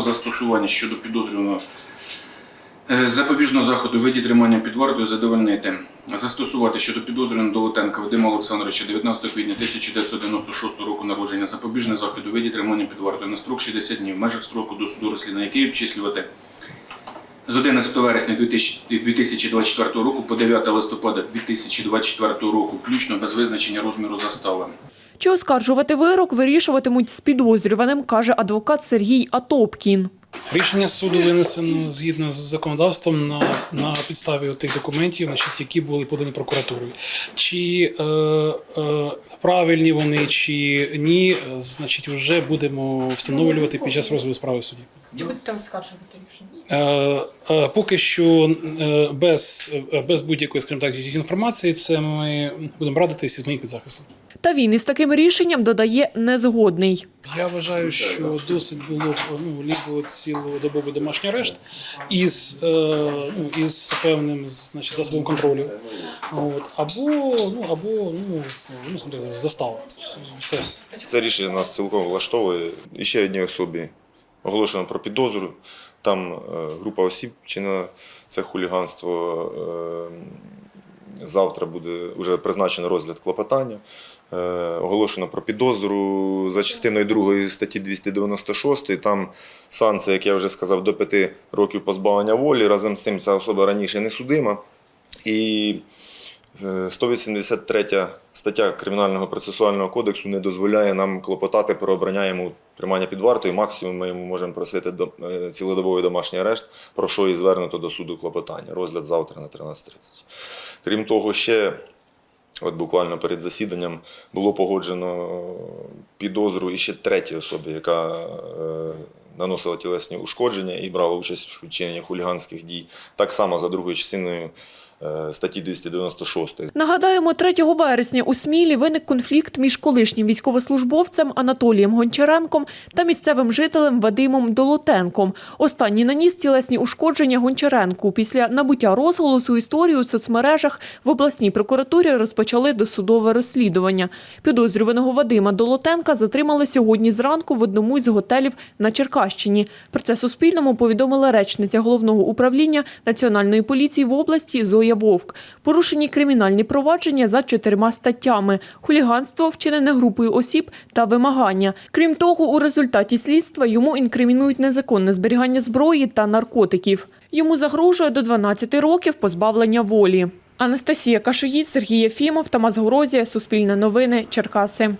застосування щодо підозрюваного е, запобіжного заходу виді тримання під вартою задовольнити. Застосувати щодо підозрюваного Долотенка Вадима Олександровича 19 квітня 1996 року народження запобіжний захід у виді тримання під вартою на строк 60 днів в межах строку до суду розслідування, який обчислювати з 11 вересня 2024 року по 9 листопада 2024 року, включно без визначення розміру застави. Чи оскаржувати вирок вирішуватимуть з підозрюваним, каже адвокат Сергій Атопкін. Рішення суду винесено згідно з законодавством на, на підставі тих документів, значить, які були подані прокуратурою. Чи е, е, правильні вони, чи ні, значить, вже будемо встановлювати під час розгляду справи в суді. Чи будете оскаржувати рішення? Е, е, Поки що е, без, без будь-якої, скажімо так, інформації, це ми будемо радитися з моїм підзахистом. Та він із таким рішенням додає незгодний. Я вважаю, що досить було б ну, лібо цілодобовий домашній арешт із, е, ну, із певним значить, засобом контролю. От, або, ну, або ну, ну, застава. Все. Це рішення нас цілком влаштовує. І ще одній особі оголошено про підозру. Там е, група осіб чинила це хуліганство. Е, завтра буде вже призначено розгляд клопотання. Е, оголошено про підозру за частиною 2 статті 296. Там санкція, як я вже сказав, до 5 років позбавлення волі. Разом з цим ця особа раніше не судима. І Е, 183 стаття Кримінального процесуального кодексу не дозволяє нам клопотати про обрання йому тримання під вартою. Максимум ми йому можемо просити е, цілодобовий домашній арешт, про що і звернуто до суду клопотання. Розгляд завтра на 13.30. Крім того, ще от буквально перед засіданням було погоджено підозру і ще третій особі, яка е, наносила тілесні ушкодження і брала участь в вчиненні хуліганських дій. Так само за другою частиною е, статті 296. Нагадаємо, 3 вересня у Смілі виник конфлікт між колишнім військовослужбовцем Анатолієм Гончаренком та місцевим жителем Вадимом Долотенком. Останній наніс тілесні ушкодження Гончаренку. Після набуття розголосу історії у соцмережах в обласній прокуратурі розпочали досудове розслідування. Підозрюваного Вадима Долотенка затримали сьогодні зранку в одному із готелів на Черкащині. Про це Суспільному повідомила речниця головного управління Національної поліції в області Зоя Вовк. Порушені кримінальні провадження за чотирма статтями: хуліганство, вчинене групою осіб та вимагання. Крім того, у результаті слідства йому інкримінують незаконне зберігання зброї та наркотиків. Йому загрожує до 12 років позбавлення волі. Анастасія Кашоїд, Сергій Єфімов, Тамас Горозія, Суспільне новини, Черкаси.